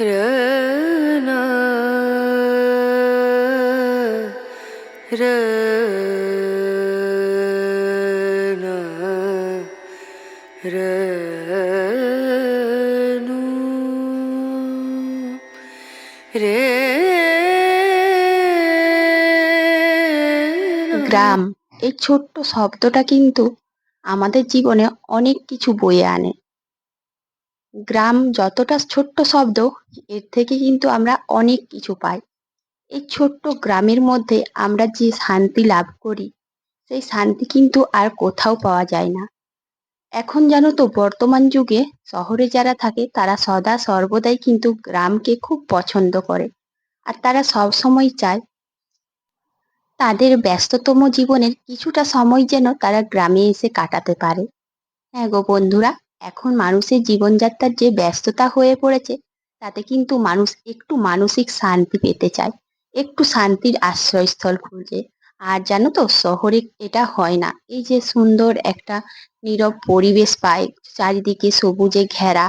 রনা রনা রনু রে গ্রাম, এই ছোট্ট শব্দটা কিন্তু আমাদের জীবনে অনেক কিছু বয়ে আনে। গ্রাম যতটা ছোট্ট শব্দ, এর থেকে কিন্তু আমরা অনেক কিছু পাই। এই ছোট্ট গ্রামের মধ্যে আমরা যে শান্তি লাভ করি, সেই শান্তি কিন্তু আর কোথাও পাওয়া যায় না। এখন জানো তো, বর্তমান যুগে শহরে যারা থাকে, তারা সদা সর্বদাই কিন্তু গ্রামকে খুব পছন্দ করে। আর তারা সব সময় চায় তাদের ব্যস্ততম জীবনের কিছুটা সময় যেন তারা গ্রামে এসে কাটাতে পারে। হ্যাঁ গো বন্ধুরা এখন মানুষের জীবনযাত্রার যে ব্যস্ততা হয়ে পড়েছে, তাতে কিন্তু মানুষ একটু মানসিক শান্তি পেতে চায়। একটু শান্তির আশ্রয়স্থল খুঁজে। আর জানো তো, শহরে এটা হয় না। এই যে সুন্দর একটা নীরব পরিবেশ পায়, চারিদিকে সবুজে ঘেরা,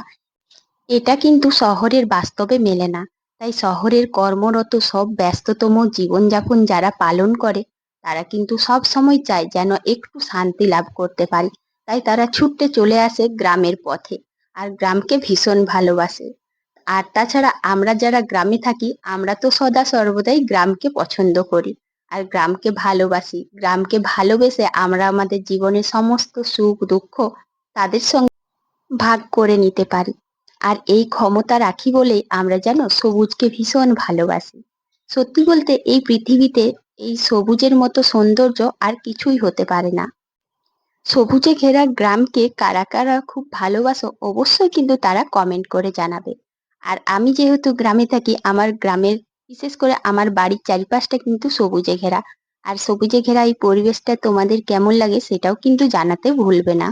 এটা কিন্তু শহরের বাস্তবে মেলে না। তাই শহরের কর্মরত সব ব্যস্ততম জীবনযাপন যারা পালন করে, তারা কিন্তু সব সময় চায় যেন একটু শান্তি লাভ করতে পারে। তাই তারা ছুটতে চলে আসে গ্রামের পথে আর গ্রামকে ভীষণ ভালোবাসে। আর তাছাড়া আমরা যারা গ্রামে থাকি, আমরা তো সদা সর্বদাই গ্রামকে পছন্দ করি। আর গ্রামকে ভালোবাসি, গ্রামকে ভালোবেসে আমরা আমাদের জীবনের সমস্ত সুখ, দুঃখ তাদের সঙ্গে ভাগ করে নিতে পারি। আর এই ক্ষমতা রাখি বলেই আমরা যেন সবুজকে ভীষণ ভালোবাসি। সত্যি বলতে এই পৃথিবীতে এই সবুজের মতো সৌন্দর্য আর কিছুই হতে পারে না। সবুজে ঘেরা গ্রামকে কারা কারা খুব ভালোবাসো অবশ্যই কিন্তু তারা কমেন্ট করে জানাবে। আর আমি যেহেতু গ্রামে থাকি, আমার গ্রামের বিশেষ করে আমার বাড়ির চারিপাশটা কিন্তু সবুজে ঘেরা। আর সবুজে ঘেরা এই পরিবেশটা তোমাদের কেমন লাগে সেটাও কিন্তু জানাতে ভুলবে না।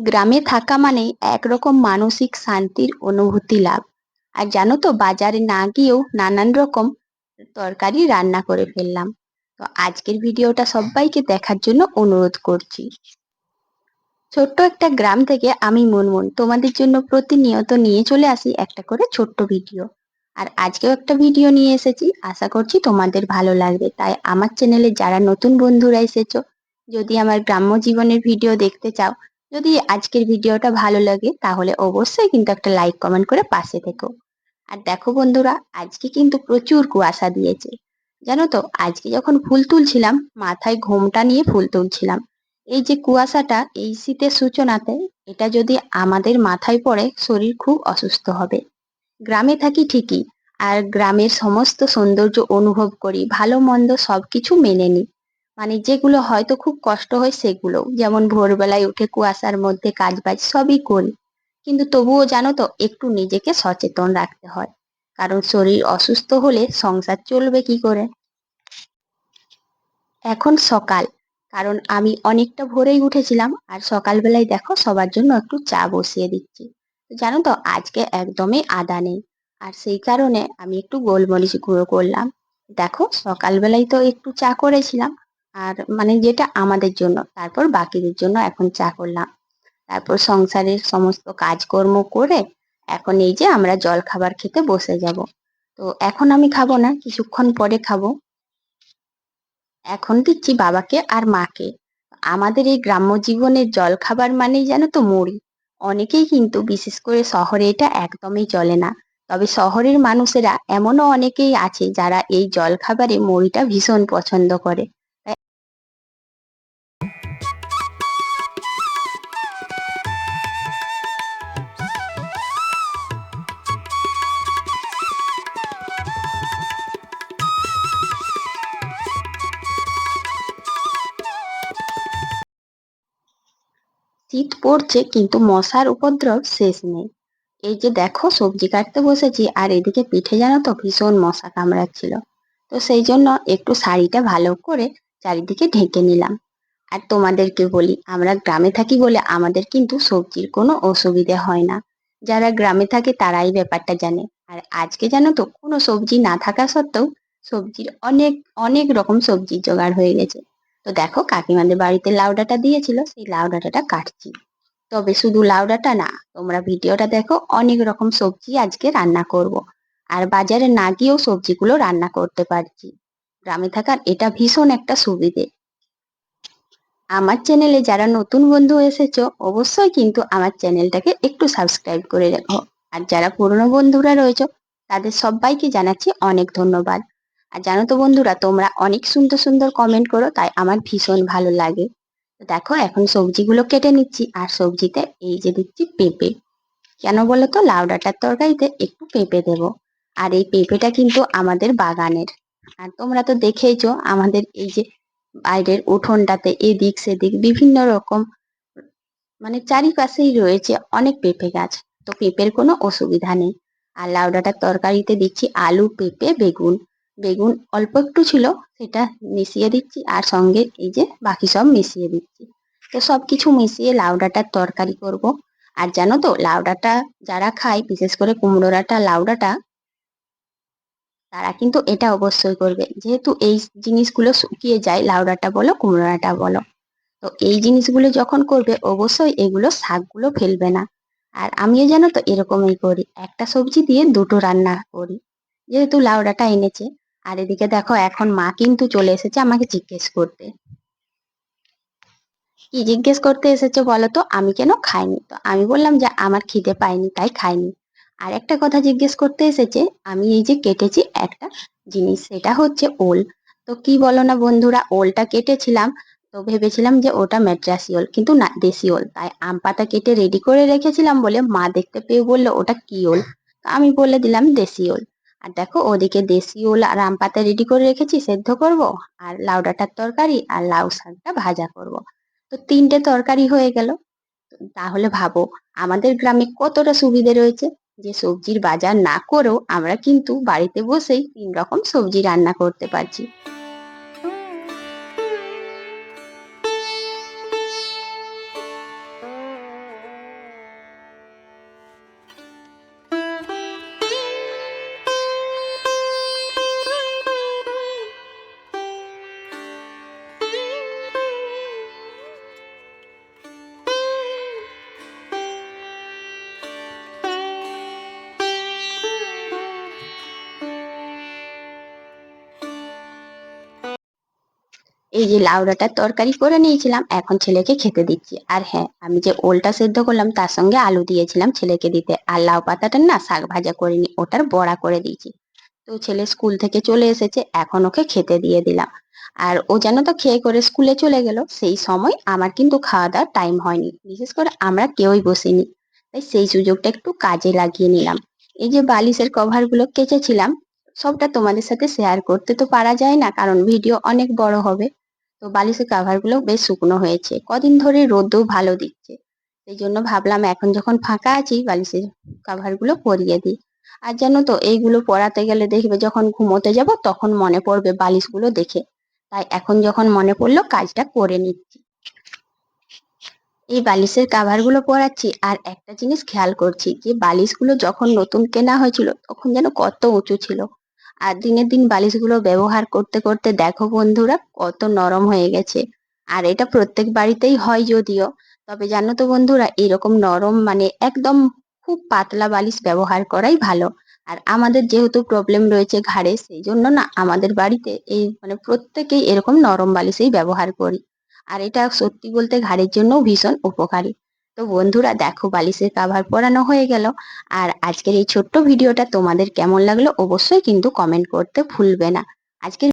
গ্রামে থাকা মানে একরকম মানসিক শান্তির অনুভূতি লাভ। আর জানো তো, বাজারে না গিয়েও নানান রকম তরকারি রান্না করে ফেললাম। তো আজকের ভিডিওটা সবাইকে দেখার জন্য অনুরোধ করছি। ছোট্ট একটা গ্রাম থেকে আমি মুনমুন, তোমাদের জন্য প্রতিনিয়ত নিয়ে চলে আসি একটা করে ছোট্ট ভিডিও। আর আজকেও একটা ভিডিও নিয়ে এসেছি, আশা করছি তোমাদের ভালো লাগবে। তাই আমার চ্যানেলে যারা নতুন বন্ধুরা এসেছ, যদি আমার গ্রাম্য জীবনের ভিডিও দেখতে চাও যদি আজকের ভিডিওটা ভালো লাগে, তাহলে অবশ্যই কিন্তু একটা লাইক কমেন্ট করে পাশে থেকো। আর দেখো বন্ধুরা, আজকে কিন্তু প্রচুর কুয়াশা দিয়েছে। জানো তো, আজকে যখন ফুল তুলছিলাম, মাথায় ঘোমটা নিয়ে ফুল তুলছিলাম। এই যে কুয়াশাটা এই শীতের সূচনাতে, এটা যদি আমাদের মাথায় পড়ে, শরীর খুব অসুস্থ হবে। গ্রামে থাকি ঠিকই, আর গ্রামের সমস্ত সৌন্দর্য অনুভব করি, ভালো মন্দ সবকিছু মেনে নিই। মানে যেগুলো হয়তো খুব কষ্ট হয় সেগুলো। যেমন ভোরবেলায় উঠে কুয়াশার মধ্যে কাজ বাজ সবই করি। কিন্তু তবুও জানো তো, একটু নিজেকে সচেতন রাখতে হয়। কারণ শরীর অসুস্থ হলে সংসার চলবে কি করে? এখন সকাল। কারণ আমি অনেকটা ভোরেই উঠেছিলাম আর সকালবেলায় দেখো সবার জন্য একটু চা বসিয়ে দিচ্ছি। জানো তো, আজকে একদমই আদা নেই। আর সেই কারণে আমি একটু গোলমরিচ গুঁড়ো করলাম। দেখো সকালবেলায় তো একটু চা করেছিলাম। আর মানে যেটা আমাদের জন্য। তারপর বাকিদের জন্য এখন চা করলাম। তারপর সংসারের সমস্ত কাজকর্ম করে এখন এই যে আমরা জল খাবার খেতে বসে যাব। তো এখন আমি খাব না, কিছুক্ষণ পরে খাব। এখন দিচ্ছি বাবাকে আর মাকে। আমাদের এই গ্রাম্য জীবনের জল খাবার মানেই জানো তো মুড়ি। অনেকেই কিন্তু বিশেষ করে শহরে এটা একদমই চলে না। তবে শহরের মানুষেরা এমনও অনেকেই আছে যারা এই জল খাবারে মুড়িটা ভীষণ পছন্দ করে। শীত পড়ছে, কিন্তু মশার উপদ্রব শেষ নেই। এই যে দেখো, সবজি কাটতে বসেছি, আর এদিকে পিঠে জানো তো ভীষণ মশা কামড়াচ্ছিল। তো সেই জন্য একটু শাড়িটা ভালো করে চারিদিকে ঢেকে নিলাম। আর তোমাদেরকে বলি, আমরা গ্রামে থাকি বলে আমাদের কিন্তু সবজির কোনো অসুবিধে হয় না। যারা গ্রামে থাকে তারাই ব্যাপারটা জানে। আর আজকে জানো তো, কোনো সবজি না থাকা সত্ত্বেও সবজির অনেক অনেক রকম সবজির জোগাড় হয়ে গেছে। তো দেখো কাকিমাদের বাড়িতে লাউ ডাঁটা দিয়েছিল, সেই লাউ ডাঁটাটা কাটছি। তবে শুধু লাউ ডাঁটা না, তোমরা ভিডিওটা দেখো, অনেক রকম সবজি আজকে রান্না করব। আর বাজারে না গিয়েও সবজিগুলো রান্না করতে পারছি। গ্রামে থাকার এটা ভীষণ একটা সুবিধে। আমার চ্যানেলে যারা নতুন বন্ধু এসেছ, অবশ্যই কিন্তু আমার চ্যানেলটাকে একটু সাবস্ক্রাইব করে রাখো। আর যারা পুরনো বন্ধুরা রয়েছে, তাদের সবাইকে জানাচ্ছি অনেক ধন্যবাদ। আর জানো তো বন্ধুরা, তোমরা অনেক সুন্দর সুন্দর কমেন্ট করো, তাই আমার ভীষণ ভালো লাগে। তো দেখো, এখন সবজিগুলো কেটে নিচ্ছি, আর সবজিতে এই যে দিচ্ছি পেঁপে। কেন বলো তো লাউ ডাঁটার তরকারিতে একটু পেঁপে দেবো। আর এই পেঁপেটা কিন্তু আমাদের বাগানের। আর তোমরা তো দেখেইছ, আমাদের এই যে বাইরের উঠোনটাতে এদিক সেদিক বিভিন্ন রকম মানে চারিপাশেই রয়েছে অনেক পেঁপে গাছ। তো পেঁপের কোনো অসুবিধা নেই। আর লাউ ডাঁটার তরকারিতে দিচ্ছি আলু, পেঁপে, বেগুন। বেগুন অল্প একটু ছিল, সেটা মিশিয়ে দিচ্ছি আর সঙ্গে এই যে বাকি সব মিশিয়ে দিচ্ছি। তো সব কিছু মিশিয়ে লাউ ডাঁটার তরকারি করব। আর জানো তো, লাউ ডাঁটা যারা খায়, বিশেষ করে কুমড়ো ডাঁটা, লাউ ডাঁটা, তারা কিন্তু এটা অবশ্যই করবে। যেহেতু এই জিনিসগুলো শুকিয়ে যায়, লাউ ডাঁটা বলো, কুমড়ো ডাঁটা বলো, তো এই জিনিসগুলো যখন করবে, অবশ্যই এগুলো শাকগুলো ফেলবে না। আর আমিও জানো তো, এরকমই করি। একটা সবজি দিয়ে দুটো রান্না করি। যেহেতু লাউ ডাঁটা এনেছে আর এদিকে দেখো, এখন মা কিন্তু চলে এসেছে আমাকে জিজ্ঞেস করতে। কি জিজ্ঞেস করতে এসেছে বলো তো? আমি কেন খাইনি? তো আমি বললাম যে, আমার খিদে পাইনি তাই খাইনি। আর একটা কথা জিজ্ঞেস করতে এসেছে, আমি এই যে কেটেছি একটা জিনিস, সেটা হচ্ছে ওল। তো কি বলো না বন্ধুরা, ওলটা কেটেছিলাম, তো ভেবেছিলাম যে ওটা ম্যাড্রাসি ওল, কিন্তু না, দেশি ওল। তাই আম পাতা কেটে রেডি করে রেখেছিলাম বলে মা দেখতে পেয়ে বলল, ওটা কি ওল? আমি বলে দিলাম, দেশি ওল। আর দেখো, ওদিকে দেশি ও আর আম পাতা রেডি করে রেখেছি, সেদ্ধ করব, আর লাউ ডাঁটার তরকারি আর লাউ শাকটা ভাজা করব। তো তিনটে তরকারি হয়ে গেল। তাহলে ভাবো, আমাদের গ্রামে কতটা সুবিধে রয়েছে? যে সবজির বাজার না করেও আমরা কিন্তু বাড়িতে বসেই তিন রকম সবজি রান্না করতে পারছি। এই যে লাউ ডাঁটার তরকারি করে নিয়েছিলাম, এখন ছেলেকে খেতে দিচ্ছি। আর হ্যাঁ আমি যে ওলটা সেদ্ধ করলাম, তার সঙ্গে আলু দিয়েছিলাম ছেলেকে দিতে। আর লাউ পাতাটা না শাক ভাজা করিনি, ওটার বড়া করে দিয়েছি। তো ছেলে স্কুল থেকে চলে এসেছে, এখন ওকে খেতে দিয়ে দিলাম। আর ও যেন তো খেয়ে করে স্কুলে চলে গেল, সেই সময় আমার কিন্তু খাওয়া দাওয়ার টাইম হয়নি। বিশেষ করে আমরা কেউই বসিনি। তাই সেই সুযোগটা একটু কাজে লাগিয়ে নিলাম। এই যে বালিশের কভারগুলো কেচেছিলাম, সবটা তোমাদের সাথে শেয়ার করতে তো পারা যায় না, কারণ ভিডিও অনেক বড় হবে। তো বালিশের কাভারগুলো বেশ শুকনো হয়েছে। কদিন ধরে রোদও ভালো দিচ্ছে। সেই জন্য ভাবলাম এখন যখন ফাঁকা আছি, বালিশের কাভারগুলো পরিয়ে দিই। আর জানো তো, এইগুলো পরাতে গেলে দেখবে যখন ঘুমোতে যাব, তখন মনে পড়বে বালিশগুলো দেখে। তাই এখন যখন মনে পড়ল, কাজটা করে নিচ্ছি। এই বালিশের কাভারগুলো পরাচ্ছি, আর একটা জিনিস খেয়াল করছি যে, বালিশগুলো যখন নতুন কেনা হয়েছিল, তখন যেন কত উঁচু ছিল। আর দিনের দিন বালিশগুলো ব্যবহার করতে করতে দেখো বন্ধুরা, কত নরম হয়ে গেছে। আর এটা প্রত্যেক বাড়িতেই হয় যদিও, তবে জানো তো বন্ধুরা, এরকম নরম মানে একদম খুব পাতলা বালিশ ব্যবহার করাই ভালো। আর আমাদের যেহেতু প্রবলেম রয়েছে ঘাড়ে, সেই জন্য না আমাদের বাড়িতে এই মানে প্রত্যেকেই এরকম নরম বালিশেই ব্যবহার করি। আর এটা সত্যি বলতে ঘাড়ের জন্যও ভীষণ উপকারী। তো বন্ধুরা দেখো বালিশের কাভার পরানো হয়ে গেল। আর আজকের এই ছোট্ট ভিডিওটা তোমাদের কেমন লাগল অবশ্যই কিন্তু কমেন্ট করতে ভুলবে না। আজকের